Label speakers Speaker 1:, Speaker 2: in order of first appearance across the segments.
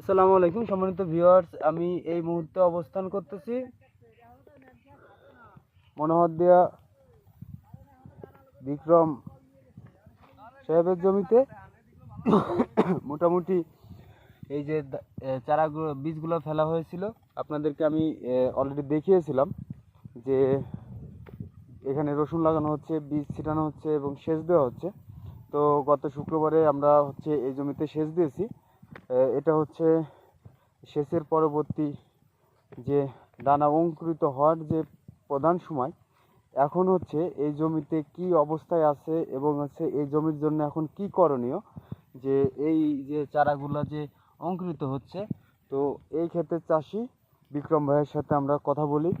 Speaker 1: আসসালামু আলাইকুম সম্মানিত ভিউয়ার্স, আমি এই মুহূর্তে অবস্থান করতেছি মনোহরদিয়া বিক্রম সাহেবের জমিতে। মোটামুটি এই যে চারাগুলো, বীজগুলো ফেলা হয়েছিল। আপনাদেরকে আমি অলরেডি দেখিয়েছিলাম যে এখানে রসুন লাগানো হচ্ছে, বীজ ছিটানো হচ্ছে এবং সেচ দেওয়া হচ্ছে। তো গত শুক্রবারে আমরা হচ্ছে এই জমিতে সেচ দিয়েছি। এটা হচ্ছে সেচের পরবর্তী যে দানা অঙ্কুরিত হওয়ার যে প্রধান সময়, এখন হচ্ছে এই জমিতে কি অবস্থায় আছে এবং হচ্ছে এই জমির জন্য এখন কি করণীয়? যে এই যে চারাগুলো যে অঙ্কুরিত হচ্ছে, তো এই ক্ষেত্রে চাষি বিক্রম ভাইয়ের সাথে আমরা কথা বলি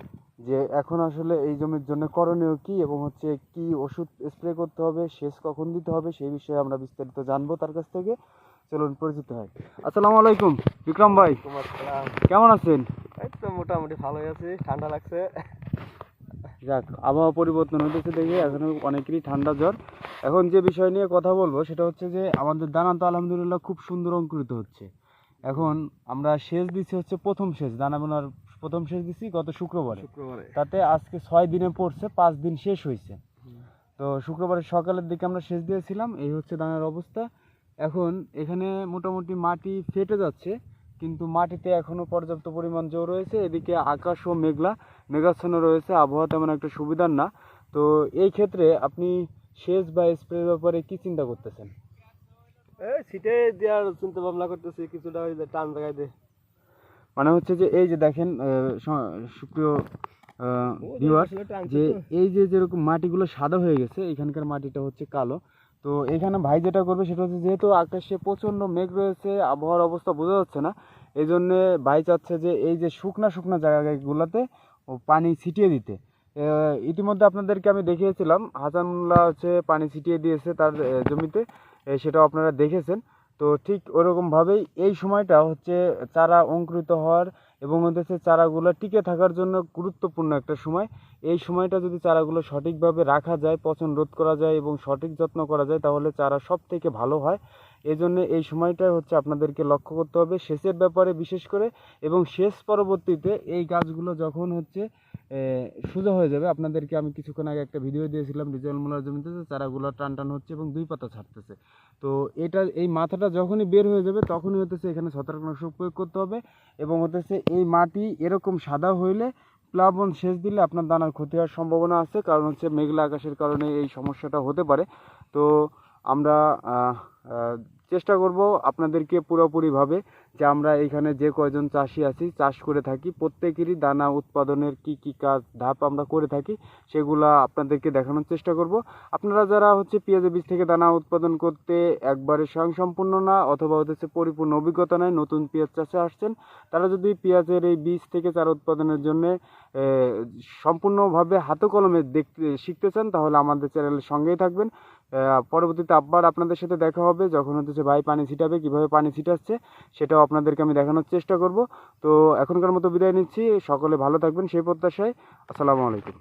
Speaker 1: যে এখন আসলে এই জমির জন্য করণীয় কি এবং হচ্ছে কি ওষুধ স্প্রে করতে হবে, সেচ কখন দিতে হবে, সেই বিষয়ে আমরা বিস্তারিত জানব তার কাছ থেকে। চলুন পরিচিত হয়। আসসালামু আলাইকুম বিক্রম ভাই। কেমন আছেন?
Speaker 2: এই তো মোটামুটি ভালোই আছি ঠান্ডা লাগছে।
Speaker 1: যাক আবহাওয়া পরিবর্তন হতেছে দেখে এখন অনেকেরই ঠান্ডা জ্বর। এখন যে বিষয় নিয়ে কথা বলব সেটা হচ্ছে যে আমাদের দানা তো আলহামদুলিল্লাহ খুব সুন্দর অঙ্কুরিত হচ্ছে। এখন আমরা সেচ দিচ্ছি হচ্ছে প্রথম সেচ দানা বোনার প্রথম সেচ দিচ্ছি গত শুক্রবারে।
Speaker 2: শুক্রবারে।
Speaker 1: তাতে আজকে ছয় দিনে পড়ছে পাঁচ দিন শেষ হয়েছে তো শুক্রবারের সকালের দিকে আমরা সেচ দিয়েছিলাম এই হচ্ছে দানার অবস্থা। এখন এখানে মোটামুটি মাটি ফেটে যাচ্ছে কিন্তু মাটিতে এখনও পর্যাপ্ত পরিমাণ জোর রয়েছে। এদিকে আকাশ ও মেঘলা মেঘাচ্ছন্ন রয়েছে। আবহাওয়া তেমন একটা সুবিধার না। তো এই ক্ষেত্রে আপনি সেচ বা স্প্রের ব্যাপারে কি চিন্তা করতেছেন?
Speaker 2: এই সিটে দেওয়ার চিন্তা ভাবনা করতেছি কিছুটা ওই যে টান জায়গায় দে।
Speaker 1: মানে হচ্ছে যে এই যে দেখেন সুপ্রিয় ভিউয়ার যে এই যে যেরকম মাটিগুলো সাদা হয়ে গেছে এখানকার মাটিটা হচ্ছে কালো। তো এখানে ভাই যেটা করবে সেটা হচ্ছে যেহেতু আকাশে প্রচণ্ড মেঘ রয়েছে, আবহাওয়ার অবস্থা বোঝা যাচ্ছে না এই জন্যে ভাই চাচ্ছে যে এই যে শুকনা শুকনা জায়গাগুলোতে ও পানি ছিটিয়ে দিতে। ইতিমধ্যে আপনাদেরকে আমি দেখিয়েছিলাম, হাসানুল্লাহ হচ্ছে পানি ছিটিয়ে দিয়েছে তার জমিতে সেটাও আপনারা দেখেছেন। তো ঠিক ওরকমভাবেই এই সময়টা হচ্ছে চারা অঙ্কুরিত হওয়ার এবং হচ্ছে চারাগুলো টিকে থাকার জন্য গুরুত্বপূর্ণ একটা সময়। এই সময়টা যদি চারাগুলো সঠিকভাবে রাখা যায়, পচন রোধ করা যায় এবং সঠিক যত্ন করা যায়, তাহলে চারা সব থেকে ভালো হয়। এই জন্য এই সময়টা হচ্ছে আপনাদেরকে লক্ষ্য করতে হবে। সেচের ব্যাপারে বিশেষ করে এবং সেচ পরবর্তীতে এই গাছগুলো যখন হচ্ছে সোজা হয়ে যাবে। আপনাদেরকে আমি কিছুক্ষণ আগে একটা ভিডিও দিয়েছিলাম ডিজেল মোলার জমিতে, যে চারাগুলো টান টান হচ্ছে এবং দুই পাতা ছাড়তেছে। তো এটা, এই মাথাটা যখনই বের হয়ে যাবে, তখনই হতেছে এখানে ছত্রাকনাশক প্রয়োগ করতে হবে এবং হতেছে এই মাটি এরকম সাদা হইলে প্লাবন সেচ দিলে আপনার দানার ক্ষতি হওয়ার সম্ভাবনা আছে। কারণ হচ্ছে মেঘলা আকাশের কারণে এই সমস্যাটা হতে পারে। তো আমরা চেষ্টা করব আপনাদেরকে পুরোপুরিভাবে যে আমরা এখানে যে কয়জন চাষি আছি, চাষ করে থাকি, প্রত্যেকেরই দানা উৎপাদনের কি কি কাজ, ধাপ আমরা করে থাকি, সেগুলা আপনাদেরকে দেখানোর চেষ্টা করব। আপনারা যারা হচ্ছে পেঁয়াজের বীজ থেকে দানা উৎপাদন করতে একবারে স্বয়ংসম্পূর্ণ না, অথবা হচ্ছে পরিপূর্ণ অভিজ্ঞতা নাই, নতুন পেঁয়াজ চাষে আসছেন, তারা যদি পেঁয়াজের এই বীজ থেকে চারা উৎপাদনের জন্য সম্পূর্ণভাবে হাতে কলমে দেখতে, শিখতে চান, তাহলে আমাদের চ্যানেলের সঙ্গেই থাকবেন। পরবর্তীতে আবার আপনাদের সাথে দেখা হবে যখন হচ্ছে ভাই পানি ছিটাবে, কীভাবে পানি ছিটাচ্ছে, সেটাও আপনাদেরকে আমি দেখানোর চেষ্টা করব। তো এখনকার মতো বিদায় নিচ্ছি। সকলে ভালো থাকবেন সেই প্রত্যাশায়। আসসালামু আলাইকুম।